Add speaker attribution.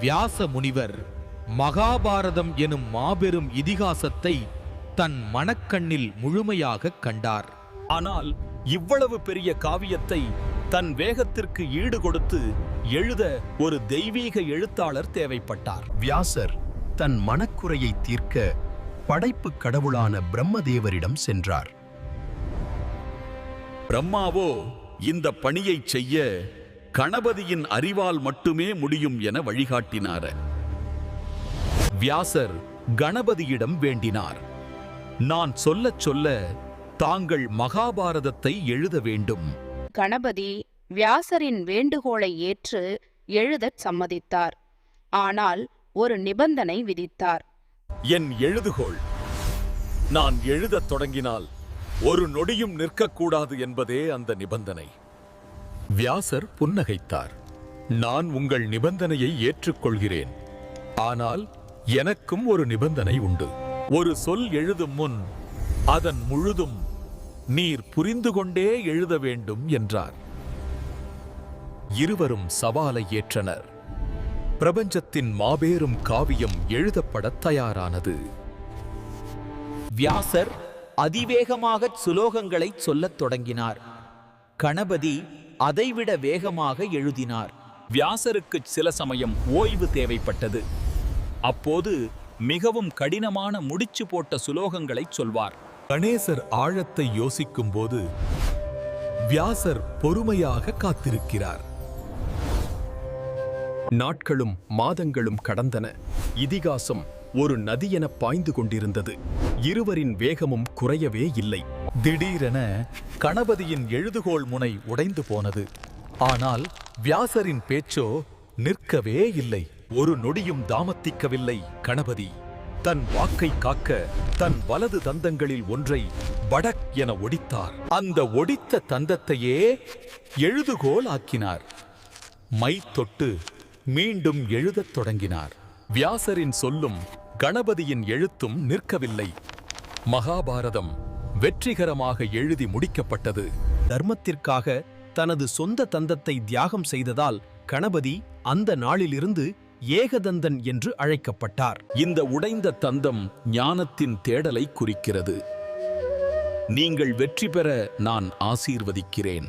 Speaker 1: வியாச முனிவர் மகாபாரதம் எனும் மாபெரும் இதிகாசத்தை தன் மனக்கண்ணில் முழுமையாகக் கண்டார்.
Speaker 2: ஆனால் இவ்வளவு பெரிய காவியத்தை தன் வேகத்திற்கு ஈடு கொடுத்து எழுத ஒரு தெய்வீக எழுத்தாளர் தேவைப்பட்டார்.
Speaker 3: வியாசர் தன் மனக்குறையை தீர்க்க படைப்புக் கடவுளான பிரம்மதேவரிடம் சென்றார்.
Speaker 2: பிரம்மாவோ இந்த பணியைச் செய்ய கணபதியின் அறிவால் மட்டுமே முடியும் என வழிகாட்டினார். வியாசர் கணபதியிடம் வேண்டினார். நான் சொல்லச் சொல்ல தாங்கள் மகாபாரதத்தை எழுத வேண்டும்.
Speaker 4: கணபதி வியாசரின் வேண்டுகோளை ஏற்று எழுதச் சம்மதித்தார். ஆனால் ஒரு நிபந்தனை விதித்தார்.
Speaker 2: என் எழுதுகோள் நான் எழுதத் தொடங்கினால் ஒரு நொடியும் நிற்கக்கூடாது என்பதே அந்த நிபந்தனை. வியாசர் புன்னகைத்தார். நான் உங்கள் நிபந்தனையை ஏற்றுக்கொள்கிறேன். ஆனால் எனக்கும் ஒரு நிபந்தனை உண்டு. ஒரு சொல் எழுதும் முன் அதன் முழுதும் நீர் புரிந்து கொண்டே எழுத வேண்டும் என்றார். இருவரும் சவாலை ஏற்றனர். பிரபஞ்சத்தின் மாபெரும் காவியம் எழுதப்படத் தயாரானது.
Speaker 5: வியாசர் அதிவேகமாக சுலோகங்களை சொல்லத் தொடங்கினார். கணபதி அதைவிட வேகமாக எழுதினார்.
Speaker 2: வியாசருக்கு சில சமயம் ஓய்வு தேவைப்பட்டது. அப்போது மிகவும் கடினமான முடிச்சு போட்ட சுலோகங்களைச் சொல்வார். கணேசர் ஆழத்தை யோசிக்கும்போது வியாசர் பொறுமையாக காத்திருக்கிறார்.
Speaker 3: நாட்களும் மாதங்களும் கடந்தன. இதிகாசம் ஒரு நதி என பாய்ந்து கொண்டிருந்தது. இருவரின் வேகமும் குறையவே இல்லை.
Speaker 2: திடீரென கணபதியின் எழுதுகோள் முனை உடைந்து போனது. ஆனால் வியாசரின் பேச்சோ நிற்கவே இல்லை. ஒரு நொடியும் தாமத்திக்கவில்லை கணபதி. தன் வாக்கை காக்க தன் வலது தந்தங்களில் ஒன்றை படக் என ஒடித்தார். அந்த ஒடித்த தந்தத்தையே எழுதுகோல் ஆக்கினார். மை தொட்டு மீண்டும் எழுதத் தொடங்கினார். வியாசரின் சொல்லும் கணபதியின் எழுத்தும் நிற்கவில்லை. மகாபாரதம் வெற்றிகரமாக எழுதி முடிக்கப்பட்டது.
Speaker 3: தர்மத்திற்காக தனது சொந்த தந்தத்தை தியாகம் செய்ததால் கணபதி அந்த நாளிலிருந்து ஏகதந்தன் என்று அழைக்கப்பட்டார்.
Speaker 2: இந்த உடைந்த தந்தம் ஞானத்தின் தேடலை குறிக்கிறது. நீங்கள் வெற்றி பெற நான் ஆசீர்வதிக்கிறேன்.